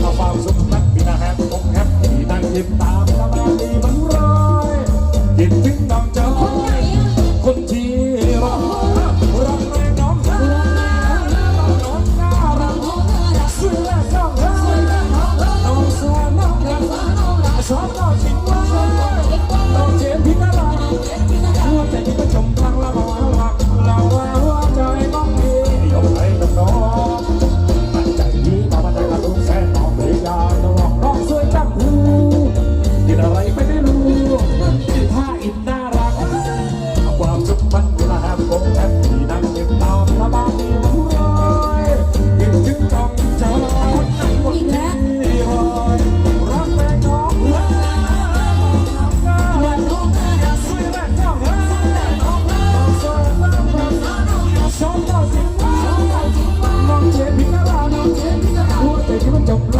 เอาความสุขนักบินแฮปปงแฮปปี้นั่งยิ้มต 지금 정부